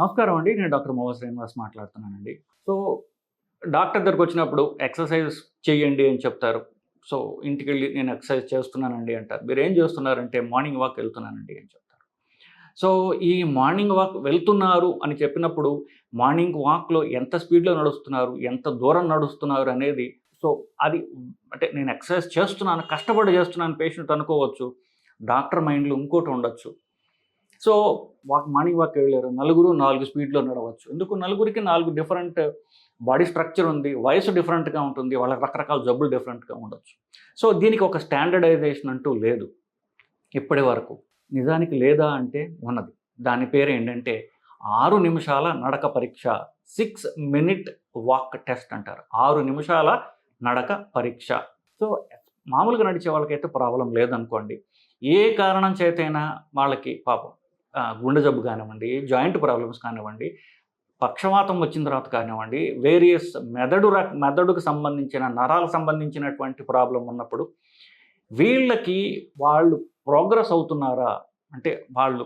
నమస్కారం అండి. నేను డాక్టర్ మోహన్ శ్రీనివాస్ మాట్లాడుతున్నానండి. సో డాక్టర్ దగ్గరకు వచ్చినప్పుడు ఎక్సర్సైజ్ చేయండి అని చెప్తారు. సో ఇంటికి వెళ్ళి నేను ఎక్సర్సైజ్ చేస్తున్నానండి అంటారు. మీరు ఏం చేస్తున్నారంటే మార్నింగ్ వాక్ వెళ్తున్నానండి అని చెప్తారు. సో ఈ మార్నింగ్ వాక్ వెళ్తున్నారు అని చెప్పినప్పుడు మార్నింగ్ వాక్లో ఎంత స్పీడ్లో నడుస్తున్నారు ఎంత దూరం నడుస్తున్నారు అనేది సో అది అంటే నేను ఎక్సర్సైజ్ చేస్తున్నాను కష్టపడి చేస్తున్నాను పేషెంట్ అనుకోవచ్చు. డాక్టర్ మైండ్లో ఇంకోటి ఉండొచ్చు. సో వాక్ మార్నింగ్ వాక్ వెళ్ళారు. నలుగురు నాలుగు స్పీడ్లో నడవచ్చు. ఎందుకు? నలుగురికి నాలుగు డిఫరెంట్ బాడీ స్ట్రక్చర్ ఉంది వయసు డిఫరెంట్గా ఉంటుంది వాళ్ళకి రకరకాల జబ్బులు డిఫరెంట్గా ఉండొచ్చు. సో దీనికి ఒక స్టాండర్డైజేషన్ అంటూ లేదు. ఇప్పటి వరకు. నిజానికి లేదా అంటే ఉన్నది. దాని పేరు ఏంటంటే ఆరు నిమిషాల నడక పరీక్ష సిక్స్ మినిట్ వాక్ టెస్ట్ అంటారు. ఆరు నిమిషాల నడక పరీక్ష. సో మామూలుగా నడిచే వాళ్ళకైతే ప్రాబ్లం లేదనుకోండి. ఏ కారణం చేతైనా వాళ్ళకి పాపం. గుండె జబ్బు కానివ్వండి జాయింట్ ప్రాబ్లమ్స్ కానివ్వండి పక్షవాతం వచ్చిన తర్వాత కానివ్వండి వేరియస్ మెదడు రక మెదడుకు సంబంధించిన నరాలకు సంబంధించినటువంటి ప్రాబ్లం ఉన్నప్పుడు వీళ్ళకి వాళ్ళు ప్రోగ్రెస్ అవుతున్నారా? అంటే వాళ్ళు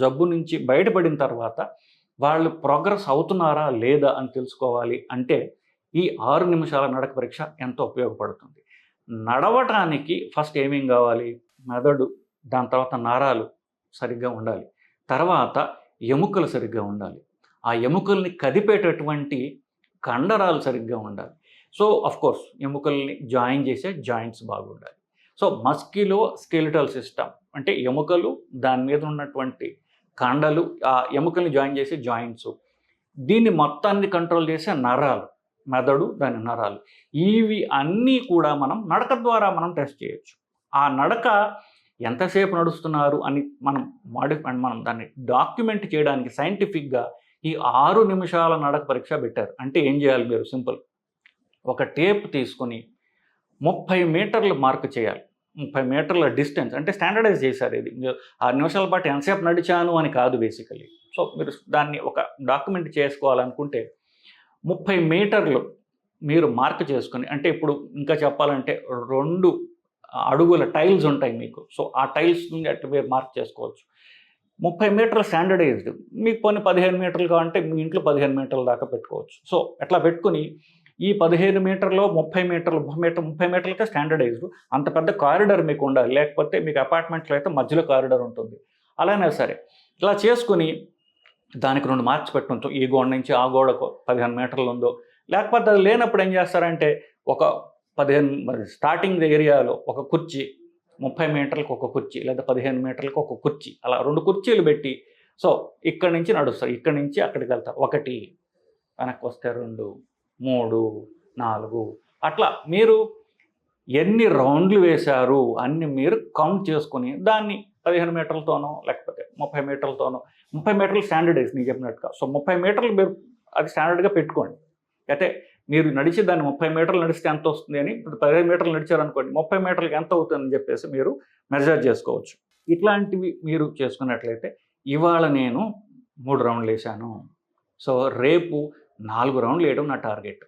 జబ్బు నుంచి బయటపడిన తర్వాత వాళ్ళు ప్రోగ్రెస్ అవుతున్నారా? లేదా అని తెలుసుకోవాలి అంటే ఈ ఆరు నిమిషాల నడక పరీక్ష ఎంతో ఉపయోగపడుతుంది. నడవటానికి ఫస్ట్ ఏమేం కావాలి? మెదడు దాని తర్వాత నరాలు సరిగ్గా ఉండాలి. తర్వాత ఎముకలు సరిగ్గా ఉండాలి. ఆ ఎముకల్ని కదిపేటటువంటి కండరాలు సరిగ్గా ఉండాలి. సో అఫ్ కోర్స్ ఎముకల్ని జాయిన్ చేసే జాయింట్స్ బాగుండాలి. సో మస్కిలో స్కెలిటల్ సిస్టమ్ అంటే ఎముకలు దాని మీద ఉన్నటువంటి కండలు ఆ ఎముకల్ని జాయిన్ చేసే జాయింట్స్. దీన్ని మొత్తాన్ని కంట్రోల్ చేసే నరాలు మెదడు దాని నరాలు. ఇవి అన్నీ కూడా మనం నడక ద్వారా మనం టెస్ట్ చేయొచ్చు. ఆ నడక ఎంతసేపు నడుస్తున్నారు అని మనం మాడిఫై మనం దాన్ని డాక్యుమెంట్ చేయడానికి సైంటిఫిక్గా ఈ ఆరు నిమిషాల నడక పరీక్ష పెట్టారు. అంటే ఏం చేయాలి మీరు? సింపుల్. ఒక టేప్ తీసుకొని ముప్పై మీటర్లు మార్క్ చేయాలి. ముప్పై మీటర్ల డిస్టెన్స్ అంటే స్టాండర్డైజ్ చేశారు ఇది. ఆరు నిమిషాల పాటు ఎంతసేపు నడిచాను అని కాదు బేసికలీ సో మీరు దాన్ని ఒక డాక్యుమెంట్ చేసుకోవాలనుకుంటే ముప్పై మీటర్లు మీరు మార్క్ చేసుకొని అంటే ఇప్పుడు ఇంకా చెప్పాలంటే రెండు అడుగుల టైల్స్ ఉంటాయి మీకు. సో ఆ టైల్స్ నుండి అటు మీరు మార్క్ చేసుకోవచ్చు. ముప్పై మీటర్లు స్టాండర్డైజ్డ్. మీకు కొన్ని పదిహేను మీటర్లు కావాలంటే మీ ఇంట్లో పదిహేను మీటర్ల దాకా పెట్టుకోవచ్చు. సో అట్లా పెట్టుకుని ఈ పదిహేను మీటర్లో ముప్పై మీటర్లు ముప్పై మీటర్ ముప్పై మీటర్లకే స్టాండర్డైజ్డ్. అంత పెద్ద కారిడార్ మీకు ఉండాలి. లేకపోతే మీకు అపార్ట్మెంట్లో అయితే మధ్యలో కారిడార్ ఉంటుంది. అలానే సరే. ఇలా చేసుకుని దానికి రెండు మార్క్స్ పెట్టుంచు ఈ గోడ నుంచి ఆ గోడకు పదిహేను మీటర్లు ఉందో. లేకపోతే అది లేనప్పుడు ఏం చేస్తారంటే ఒక పదిహేను మరి స్టార్టింగ్ ఏరియాలో ఒక కుర్చీ ముప్పై మీటర్లకు ఒక కుర్చీ లేదా పదిహేను మీటర్లకు ఒక కుర్చీ అలా రెండు కుర్చీలు పెట్టి సో ఇక్కడి నుంచి నడుస్తారు. ఇక్కడి నుంచి అక్కడికి వెళ్తారు. ఒకటి వెనక్కి వస్తే రెండు మూడు నాలుగు అట్లా మీరు ఎన్ని రౌండ్లు వేశారు అన్ని మీరు కౌంట్ చేసుకొని దాన్ని పదిహేను మీటర్లతోనో లేకపోతే ముప్పై మీటర్లతోనో ముప్పై మీటర్లు స్టాండర్డైజ్ నేను చెప్పినట్టుగా. సో ముప్పై మీటర్లు మీరు అది స్టాండర్డ్గా పెట్టుకోండి. అయితే మీరు నడిచి దాన్ని ముప్పై మీటర్లు నడిస్తే ఎంత వస్తుంది అని ఇప్పుడు పదిహేను మీటర్లు నడిచారనుకోండి ముప్పై మీటర్లకి ఎంత అవుతుందని చెప్పేసి మీరు మెజర్ చేసుకోవచ్చు. ఇట్లాంటివి మీరు చేసుకున్నట్లయితే ఇవాళ నేను మూడు రౌండ్లు వేసాను సో రేపు నాలుగు రౌండ్లు వేయడం నా టార్గెట్.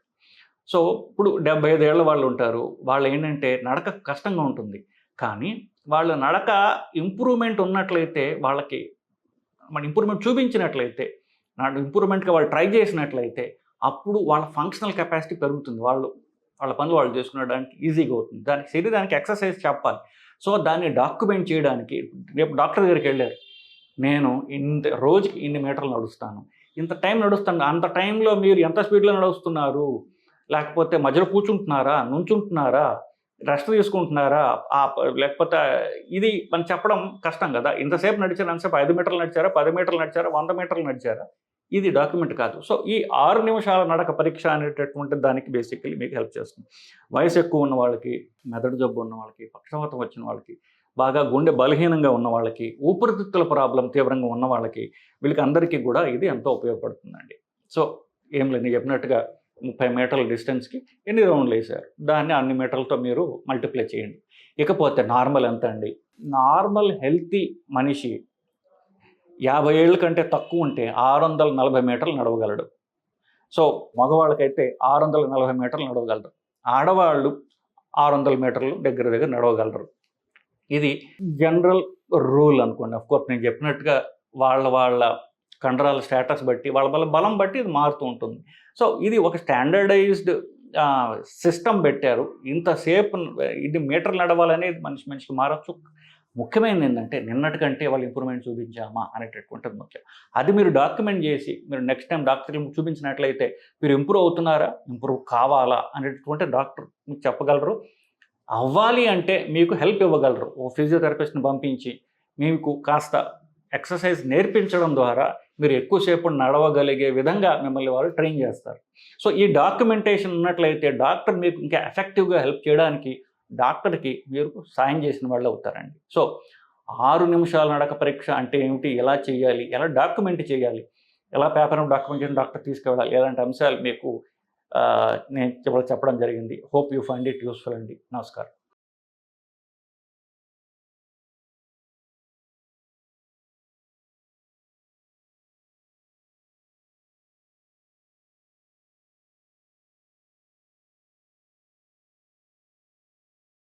సో ఇప్పుడు డెబ్బై ఏళ్ళ వాళ్ళు ఉంటారు వాళ్ళు ఏంటంటే నడక కష్టంగా ఉంటుంది. కానీ వాళ్ళ నడక ఇంప్రూవ్మెంట్ ఉన్నట్లయితే వాళ్ళకి మన ఇంప్రూవ్మెంట్ చూపించినట్లయితే నా ఇంప్రూవ్మెంట్గా వాళ్ళు ట్రై చేసినట్లయితే అప్పుడు వాళ్ళ ఫంక్షనల్ కెపాసిటీ పెరుగుతుంది. వాళ్ళు వాళ్ళ పనులు వాళ్ళు చేసుకునేదానికి ఈజీగా అవుతుంది. దానికి శరీరానికి ఎక్సర్సైజ్ చెప్పాలి. సో దాన్ని డాక్యుమెంట్ చేయడానికి రేపు డాక్టర్ దగ్గరికి వెళ్ళారు. నేను ఇంత రోజుకి ఇన్ని మీటర్లు నడుస్తాను. ఇంత టైం నడుస్తాను. అంత టైంలో మీరు ఎంత స్పీడ్లో నడుస్తున్నారు? లేకపోతే మధ్యలో కూర్చుంటున్నారా? నుంచుంటున్నారా? రెస్ట్ తీసుకుంటున్నారా? ఆ లేకపోతే ఇది మనం చెప్పడం కష్టం కదా. ఇంతసేపు నడిచారు అంతసేపు ఐదు మీటర్లు నడిచారా? పది మీటర్లు నడిచారా? వంద మీటర్లు నడిచారా? ఇది డాక్యుమెంట్ కాదు. సో ఈ ఆరు నిమిషాల నడక పరీక్ష అనేటటువంటి దానికి బేసికలీ మీకు హెల్ప్ చేస్తుంది. వయసు ఎక్కువ ఉన్న వాళ్ళకి మెదడు జబ్బు ఉన్న వాళ్ళకి పక్షవాతం వచ్చిన వాళ్ళకి బాగా గుండె బలహీనంగా ఉన్న వాళ్ళకి ఊపిరితిత్తుల ప్రాబ్లం తీవ్రంగా ఉన్న వాళ్ళకి వీళ్ళకి అందరికీ కూడా ఇది ఎంతో ఉపయోగపడుతుందండి. సో ఏం లేదు చెప్పినట్టుగా ముప్పై మీటర్ల డిస్టెన్స్కి ఎన్ని రౌండ్లు వేశారు? దాన్ని అన్ని మీటర్లతో మీరు మల్టిప్లై చేయండి. ఇకపోతే నార్మల్ ఎంత అండి? నార్మల్ హెల్తీ మనిషి యాభై ఏళ్ళ కంటే తక్కువ ఉంటే ఆరు వందల నలభై మీటర్లు నడవగలడు. సో మగవాళ్ళకైతే ఆరు వందల నలభై మీటర్లు నడవగలరు. ఆడవాళ్ళు ఆరు వందల మీటర్లు దగ్గర దగ్గర నడవగలరు. ఇది జనరల్ రూల్ అనుకోండి. అఫ్ కోర్స్ నేను చెప్పినట్టుగా వాళ్ళ వాళ్ళ కండరాల స్టేటస్ బట్టి వాళ్ళ వాళ్ళ బలం బట్టి ఇది మారుతూ ఉంటుంది. సో ఇది ఒక స్టాండర్డైజ్డ్ సిస్టమ్ పెట్టారు. ఇంతసేపు ఇది మీటర్ నడవాలనేది మనిషి మనిషికి మారచ్చు. ముఖ్యమైనది ఏంటంటే నిన్నటికంటే వాళ్ళు ఇంప్రూవ్మెంట్ చూపించామా అనేటటువంటిది ముఖ్యం. అది మీరు డాక్యుమెంట్ చేసి మీరు నెక్స్ట్ టైం డాక్టర్కి చూపించినట్లయితే మీరు ఇంప్రూవ్ అవుతున్నారా? ఇంప్రూవ్ కావాలా? అనేటటువంటి డాక్టర్ మీకు చెప్పగలరు. అవ్వాలి అంటే మీకు హెల్ప్ ఇవ్వగలరు. ఓ ఫిజియోథెరపిస్ట్ని పంపించి మీకు కాస్త ఎక్సర్సైజ్ నేర్పించడం ద్వారా మీరు ఎక్కువసేపు నడవగలిగే విధంగా మిమ్మల్ని వాళ్ళు ట్రైన్ చేస్తారు. సో ఈ డాక్యుమెంటేషన్ ఉన్నట్లయితే డాక్టర్ మీకు ఇంకా ఎఫెక్టివ్గా హెల్ప్ చేయడానికి డాక్టర్కి మీరు సాయం చేసిన వాళ్ళు అవుతారండి. సో ఆరు నిమిషాల నడక పరీక్ష అంటే ఏమిటి? ఎలా చేయాలి? ఎలా డాక్యుమెంట్ చేయాలి? ఎలా పేపర్ డాక్యుమెంట్ చేసి డాక్టర్ తీసుకెళ్ళాలి ఎలాంటి అంశాలు మీకు నేను చెప్పడం జరిగింది. Hope you find it useful అండి. నమస్కారం.